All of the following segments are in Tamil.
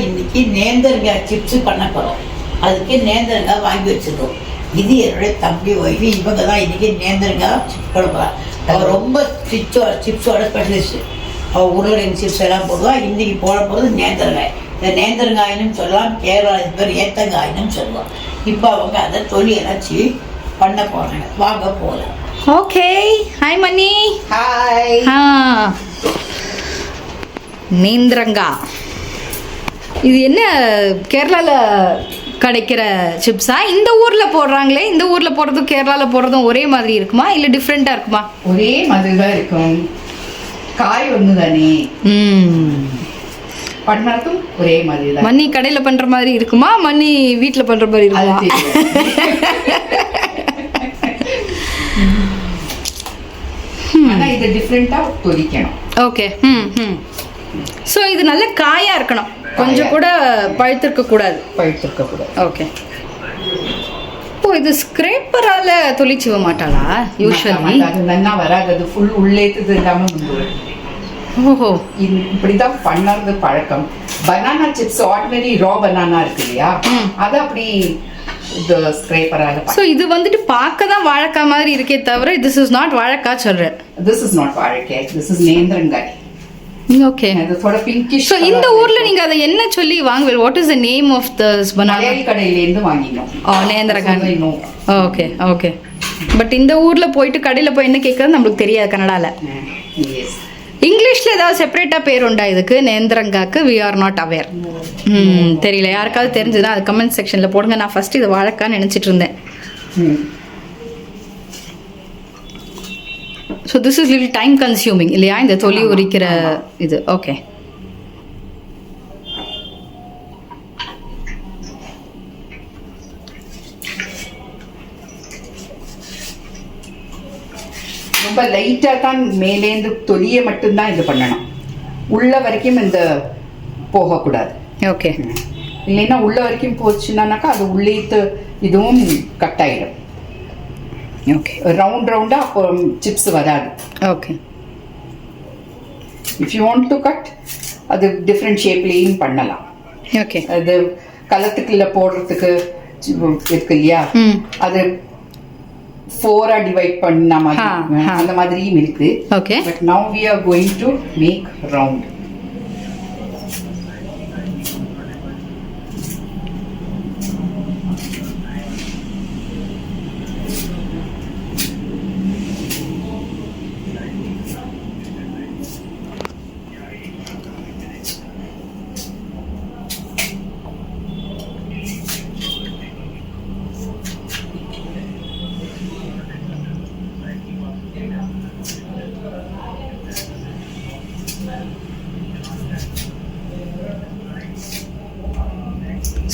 இன்னைக்கு நேந்திரங்காய் சிப்ஸ் பண்ண போகிறோம் அதுக்கு நேந்திரங்காய் வாங்கி வச்சிருக்கோம். இது என்னுடைய தம்பி ஒய்ஃபு இவங்க தான் இன்னைக்கு நேந்திரங்காய் போகிறா அவள் ரொம்ப சிப்ஸோ சிப்ஸோட ஸ்பெஷலிஸ்ட் அவள் உருளைக்கிழங்கு சிப்ஸ் எல்லாம் போடுவா. இன்னைக்கு போட போகிறது நேந்திரங்காய். இந்த நேந்திரங்காயினும் சொல்லலாம் கேரளா இது பேர் ஏத்தங்காயினும் சொல்லுவாள் இப்போ அவங்க அதை தொழில் இணைச்சி பண்ண போகிறாங்க வாங்க போகலாம் ஓகே. ஹாய் மணி ஹாய் ஆ. நேந்திரங்கா. இது என்ன கேரளால கிடைக்கிற சிப்ஸா இந்த ஊர்ல போடுறாங்களே இந்த ஊர்ல போடுறதும் கேரளால போடுறதும் ஒரே மாதிரி இருக்குமா? இல்ல டிஃப்ரெண்டா இருக்குமா? ஒரே மாதிரி தான் இருக்கும். காய் ஒன்று தானே ம். பண்ணதும் ஒரே மாதிரி தான் மண்ணி கடையில பண்ற மாதிரி இருக்குமா? மண்ணி வீட்ல பண்ற மாதிரி இருக்குமா? ஆனா இது டிஃப்ரெண்டா தொலிக்கணும் ஓகே. ம் ம். ஸோ இது நல்ல காயா இருக்கணும். கொஞ்சம் கூட பழுத்திருக்க கூடாது. பழுத்திருக்க கூடாது. ஓகே ஓ இது ஸ்க்ரேப்பரால தொளிச்சிவ மாட்டாளா? யூஸ்வலி அது நன்னா வராது. அது ஃபுல் உள்ளேத்துது இல்லாம ஓஹோ. இப்படிதான் பண்ணறது பழக்கம். Banana chips ordinary raw banana இருக்கு இல்லையா. அது அப்படி ஸோ இது வந்துட்டு பார்க்க தான் வாழைக்காய் மாதிரி இருக்கே தவிர திஸ் இஸ் நாட் வாழைக்காய் சொல்றேன். திஸ் இஸ் நாட் வாழைக்காய். திஸ் இஸ் நேந்திரங்காய். ஓகே அது थोड़ा பிங்கிஷ் ஸோ இந்த ஊர்ல நீங்க அதை என்ன சொல்லி வாங்குவீங்க? What is the name of this banana Malayali கடையில இருந்து வாங்கினோம் ஓ no. ஓகே ஓகே பட் இந்த ஊர்ல போயிட்டு கடையில போய் என்ன கேட்கறது நம்மளுக்கு தெரியாது கன்னடால Yes. இங்கிலீஷ்ல ஏதாவது செப்பரேட்டா பேர் உண்டா இதுக்கு? நேந்திரங்காக்கு வி ஆர் நாட் அவேர் தெரியல. யாருக்காவது தெரிஞ்சதுன்னா அது கமெண்ட் செக்ஷன்ல போடுங்க. நான் ஃபர்ஸ்ட் இது வாழைக்கான்னு நினைச்சிட்டு இருந்தேன் ம். So this is little time consuming இல்லையா? இந்த தொலி உரிக்கிற. இது. ஓகே ரொம்ப லைட்டா தான் மேலேந்து தொலியை மட்டும்தான் இது பண்ணணும். உள்ள வரைக்கும் இந்த போகக்கூடாது. ஓகே இல்லைன்னா உள்ள வரைக்கும் போச்சுன்னாக்கா அது உள்ளேத்து இதுவும் கட் ஆயிடும். ஓகே ரவுண்ட் ரவுண்டா அப்போ சிப்ஸ் வராது. Okay if you want to cut அது டிஃப்ரெண்ட் ஷேப்லேயும் பண்ணலாம். ஓகே அது கலத்துக்குள்ள போடுறதுக்கு இருக்கு இல்லையா? அது ஃபோரா டிவைட் பண்ண மாதிரி. அந்த மாதிரியும் இருக்கு. Okay but now we are going to make round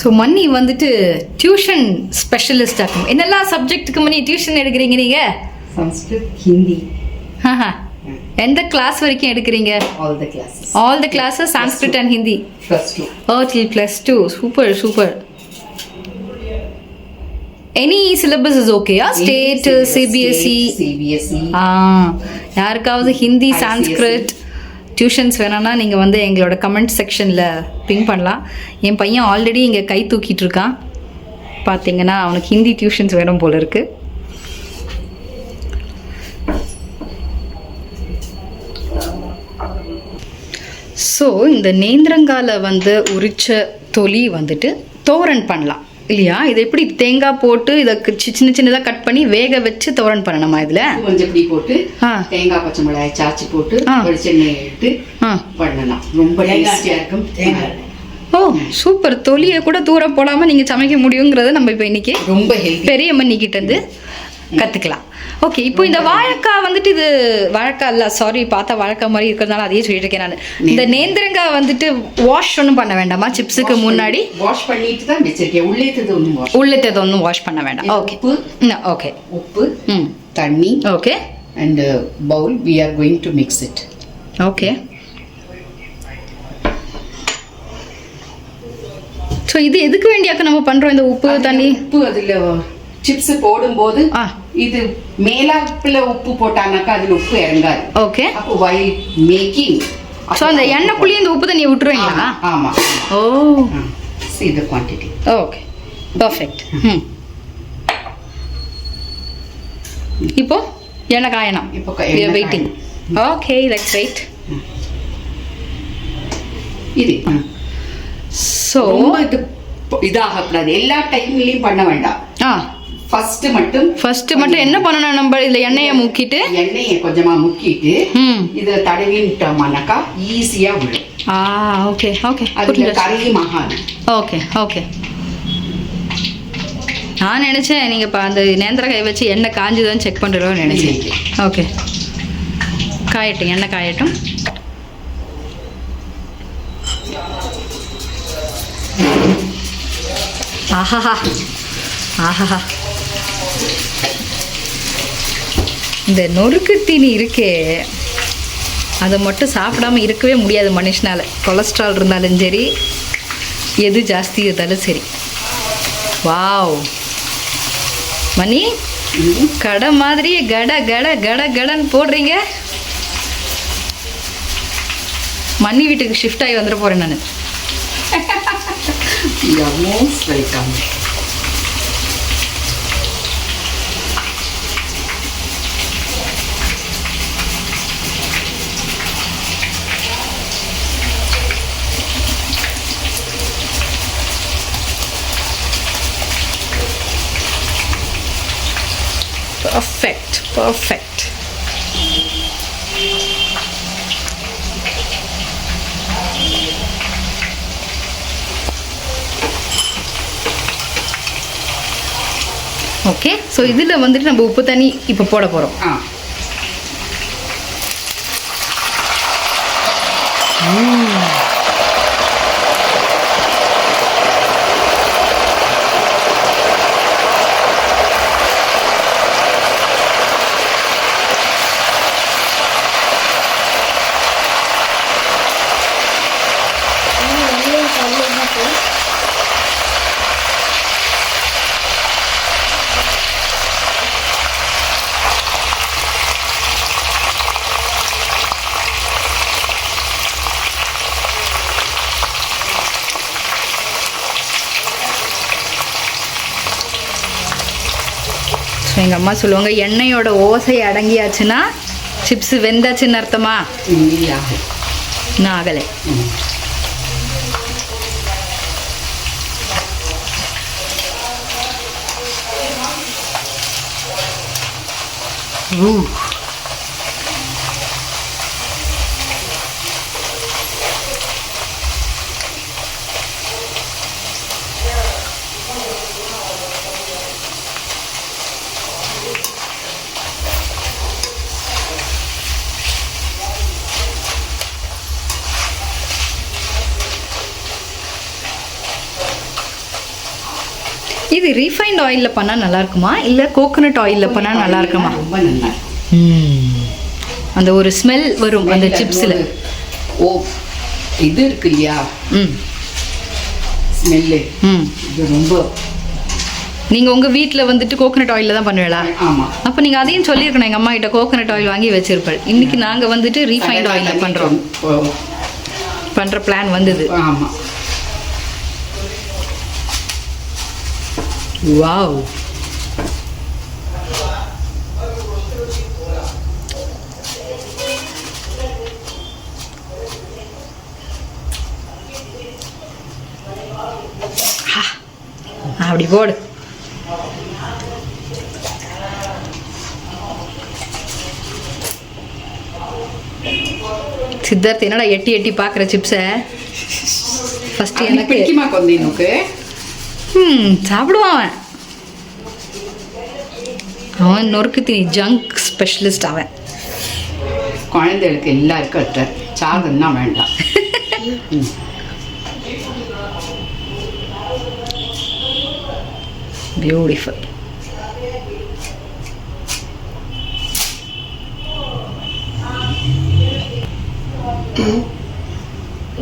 so மன்னி வந்துட்டு டியூஷன் ஸ்பெஷலிஸ்ட் ஆகும் என்னெல்லாம் சப்ஜெக்ட்டுக்கு மணி டியூஷன் எடுக்கிறீங்க நீங்க? சம்ஸ்கிருத் ஹிந்தி ஆஹா. எந்த கிளாஸ் வரைக்கும் எடுக்கிறீங்க? All the classes all the classes Sanskrit and Hindi plus two O till plus two super super any syllabus is ஓகேயா ஸ்டேட் சிபிஎஸ்சி சிபிஎஸ்சி ஆ யாருக்காவது ஹிந்தி. சான்ஸ்கிரிட் டியூஷன்ஸ் வேணும்னா நீங்கள் வந்து எங்களோட கமெண்ட் செக்ஷனில் பிங் பண்ணலாம். என் பையன் ஆல்ரெடி இங்கே கை தூக்கிட்டு இருக்கான். பார்த்தீங்கன்னா அவனுக்கு ஹிந்தி டியூஷன்ஸ் வேணும் போல இருக்கு. ஸோ இந்த நேந்திரங்கால வந்து உரிச்ச தொலி வந்துட்டு தோரன் பண்ணலாம். இல்லையா? இது எப்படி தேங்காய் போட்டு இதை சின்ன சின்னதாக கட் பண்ணி வேக வச்சு தோரன் பண்ணணுமா இதில்? கொஞ்சம் இப்படி போட்டு ஆ. தேங்காய் பச்சை மிளகாய் சாச்சி போட்டு ஆ. வெளிச்செண்ணெய் எடுத்து பண்ணலாம். ரொம்ப தேங்காய் டேஸ்டியா இருக்கும். தேங்காய் ஓ சூப்பர். தொலியை கூட தூர போடாம நீங்க சமைக்க முடியுங்கிறத நம்ம இப்போ இன்னைக்கு ரொம்ப ஹெல்தி பெரிய மண்ணிக்கிட்ட இருந்து கத்துக்கலாம். ஓகே இப்போ இந்த வாழைக்காய் வந்துட்டு இது வாழைக்காய் இல்ல சாரி பார்த்தா வாழைக்காய் மாதிரி இருக்கிறதுனால அதையே சொல்லிட்டு இருக்கேன் நான். இந்த நேந்திரங்காய் வந்துட்டு வாஷ் ஒன்றும் பண்ண வேண்டாமா? சிப்ஸுக்கு முன்னாடி? வாஷ் பண்ணிட்டு தான் வச்சிருக்கேன். உள்ளேத்தது ஒன்றும் வாஷ் உள்ளத்தை ஒன்றும் வாஷ் பண்ண வேண்டாம். ஓகே உப்பு. ஓகே உப்பு ம். தண்ணி okay and bowl we are going to mix it okay so இது எதுக்கு வேண்டியாக்க நம்ம பண்றோம் இந்த உப்பு தண்ணி? உப்பு அதுல சிப்ஸ் போடும்போது ஆ. இது மேலாப்புல உப்பு போட்டானாக்கா அதுல உப்பு இறங்காது. ஓகே அப்போ வைல் மேக்கிங் ஸோ அந்த எண்ணெய்க்குள்ளேயே இந்த உப்பு தண்ணியை விட்டுருவீங்களா? ஆமா ஓ. இது குவான்டிட்டி ஓகே பர்ஃபெக்ட் ம். இப்போ எண்ணெய் காயணும்? இப்போ எண்ணெய் வெயிட்டிங் ஓகே லெட்ஸ் வெயிட் இது. ஸோ இது இதாகக்கூடாது. எல்லா டைம்லயும் பண்ண வேண்டாம். ஆ. ஃபர்ஸ்ட் மட்டும் ஃபர்ஸ்ட் மட்டும் என்ன பண்ணணும் நம்ம இதில் எண்ணெயை முக்கிட்டு? எண்ணெயை கொஞ்சமா முக்கிட்டு ம். இதுல தடவிட்டோம்னாக்கா ஈஸியா விடும் ஆ ஓகே ஓகே அதுல புரியுது கரையும் ஆகாது. ஓகே ஓகே நான் நினச்சேன் நீங்கள் இப்போ அந்த நேந்திர கை வச்சு எண்ணெய் காஞ்சுதான்னு செக் பண்ணுறோன்னு நினச்சேன். ஓகே காயட்டும் எண்ணெய் காயட்டும். ஆஹாஹா. ஆஹாஹா. இந்த நொறுக்கு தீனி இருக்கே. அதை மட்டும் சாப்பிடாம இருக்கவே முடியாது மனுஷனால். கொலஸ்ட்ரால் இருந்தாலும் சரி எது ஜாஸ்தி இருந்தாலும் சரி. வாவ். மணி கடை மாதிரியே கட கட கட கடன்னு போடுறீங்க. மணி வீட்டுக்கு ஷிஃப்ட் ஆகி வந்துட போறேன் நான். பர்ஃபெக்ட் பர்ஃபெக்ட் ஓகே ஸோ இதில் வந்துட்டு நம்ம உப்பு தண்ணி இப்போ போட போகிறோம் ஆ ஸோ எங்கள் அம்மா சொல்லுவாங்க எண்ணெயோட ஓசை அடங்கியாச்சுன்னா சிப்ஸ் வெந்தாச்சுன்னு அர்த்தமா? இன்னும் ஆகலை. ம். இது ரீஃபைண்ட் ஆயிலில் பண்ணால் நல்லா இருக்குமா இல்லை கோகோனட் ஆயிலில் பண்ணால் நல்லா இருக்குமா ரொம்ப நல்லா. அந்த ஒரு ஸ்மெல் வரும் அந்த சிப்ஸில் ஓ இது இருக்கு இல்லையா? ம். ஸ்மெல்லு ம். இது ரொம்ப நீங்கள் உங்கள் வீட்டில் வந்துட்டு கோகோனட் ஆயிலில் தான் பண்ணுவீங்களா? ஆமா. அப்போ நீங்கள் அதையும் சொல்லியிருக்கணும் எங்கள் அம்மா கிட்ட கோகோனட் ஆயில் வாங்கி வச்சிருப்பாள். இன்னைக்கு நாங்கள் வந்துட்டு ரீஃபைண்ட் ஆயிலில் பண்ணுறோம் பண்ணுற பிளான் வந்தது. ஆமா. வாவ் அப்படி போடு. சித்தார்த் என்னடா எட்டி எட்டி பார்க்குற சிப்ஸை? அவனுக்கு எனக்கு பிடிக்குமா கொந்தீனுக்கு? ம் சாப்பிடுவான் அவன். அவன் நொறுக்கு தீனி ஜங்க் ஸ்பெஷலிஸ்ட் அவன். குழந்தைகளுக்கு எல்லாருக்கும் அட்டை சாதம் தான் வேண்டாம். பியூட்டிஃபுல்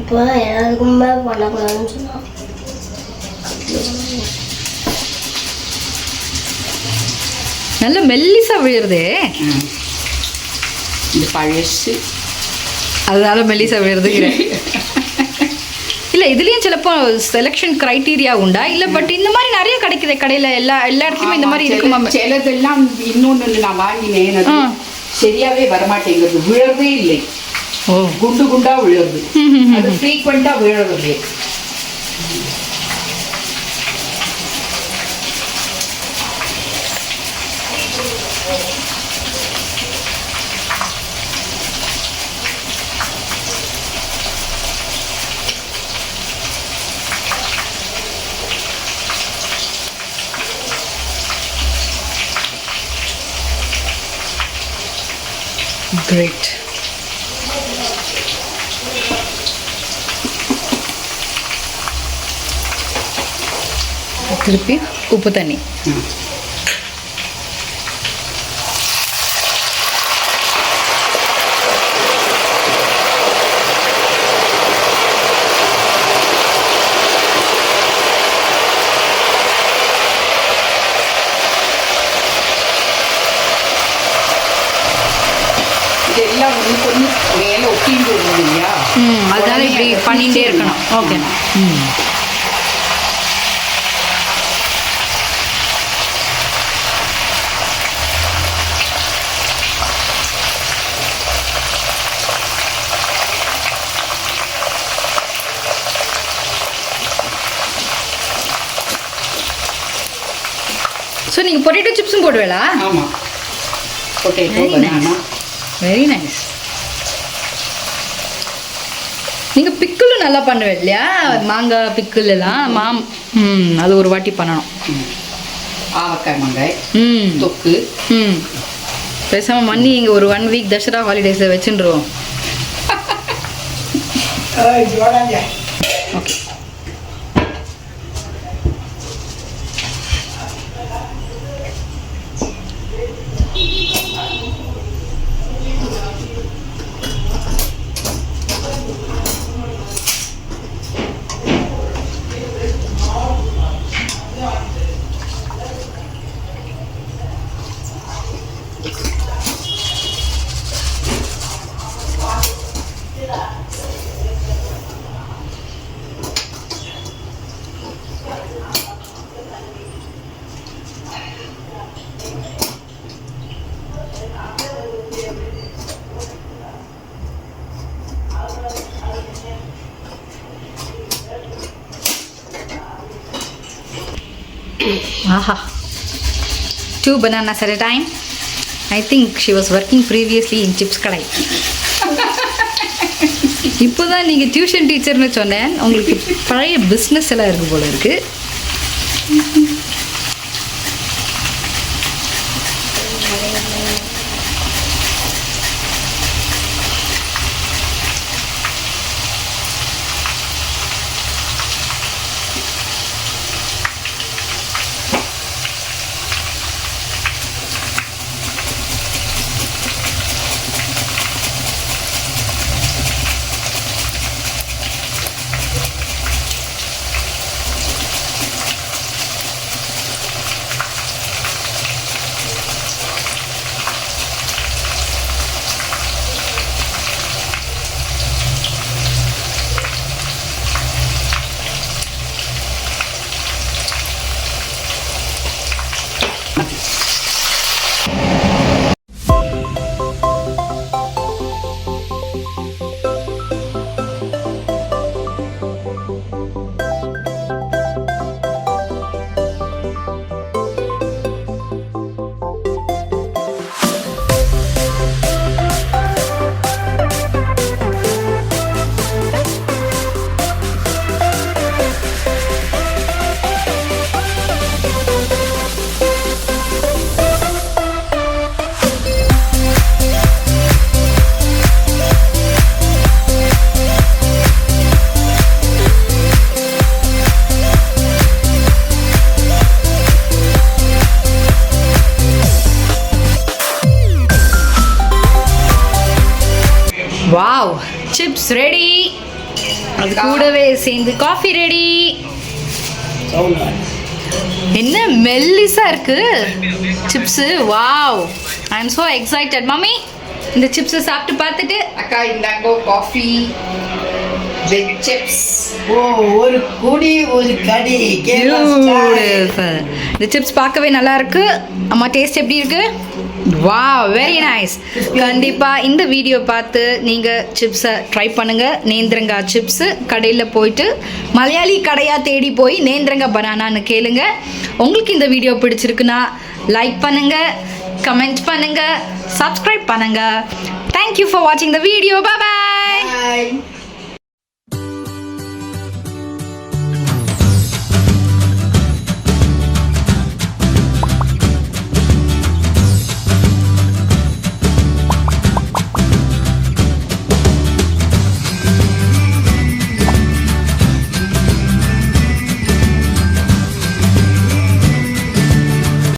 இப்போ எல்லாருக்குமே பண்ணக்கூடாதுன்னு சொன்னான். நல்ல மெல்லிசா விழுறதே. இது பழசு. அதனால மெல்லிசா விழுதுகிறேன் இல்ல இதுலயும் சிலப்போ செலெக்ஷன் கிரைட்டீரியா உண்டா? இல்ல பட் இந்த மாதிரி நிறைய கிடைக்குது கடையில. எல்லா எல்லா இடத்துலயுமே இந்த மாதிரி இருக்குமா சில- சிலதெல்லாம் இன்னொன்னு நான் வாங்கினேன். சரியாவே வரமாட்டேங்கிறது விழறதே இல்லை. குண்டு குண்டா விழுறது. அது ஃப்ரீக்வெண்டா விழறது. திருப்பி உப்பு தண்ணி. இதெல்லாம் ஒன்று ஒன்று மேலே ஒட்டிட்டு இல்லையா? அதனால இப்படி பண்ணிகிட்டே இருக்கணும். ஓகே ம் ஸோ நீங்கள் போடுவேலா ஆமா. பொட்டேட்டோ. பனானா வெரி நைஸ் நீங்கள் பிக்கிளும் நல்லா பண்ணுவேன் இல்லையா? மாங்காய் பிக்கிள் எல்லாம்? மாம் ம் அது ஒரு வாட்டி பண்ணணும். ஆவக்காய் மாங்காய் ம். தொக்கு. ம். பேசாமல் மண்ணி இங்கே ஒரு ஒன் வீக் தசரா ஹாலிடேஸில் வச்சுருவோம். Okay Aha two bananas at a time. I think she was working previously in chips கடை இப்போ தான் நீங்கள் டியூஷன் டீச்சர்னு சொன்னேன். உங்களுக்கு பழைய பிஸ்னஸ் எல்லாம் இருக்கு போல இருக்கு. சேர்ந்து காஃபி ரெடி என்ன மெல்லிசா இருக்கு? Chips wow I am so excited. Mummy இந்த சிப்ஸை சாப்பிட்டு பார்த்துட்டு அக்கா இந்தாங்கோ காஃபி வெஜ் சிப்ஸ் ஓ ஒரு குடி ஒரு கடி. இந்த சிப்ஸ் பார்க்கவே நல்லா இருக்கு. அம்மா டேஸ்ட் எப்படி இருக்கு? வா வெரி நைஸ் கண்டிப்பா இந்த வீடியோ பார்த்து நீங்க சிப்ஸை ட்ரை பண்ணுங்க. நேந்திரங்கா சிப்ஸ் கடையில் போயிட்டு மலையாளி கடையா தேடி போய் நேந்திரங்கா பனானான்னு கேளுங்க. உங்களுக்கு இந்த வீடியோ பிடிச்சிருக்குன்னா லைக் பண்ணுங்க கமெண்ட் பண்ணுங்க சப்ஸ்கிரைப் பண்ணுங்க. தேங்க்யூ ஃபார் வாட்சிங் த வீடியோ பாய் பாய்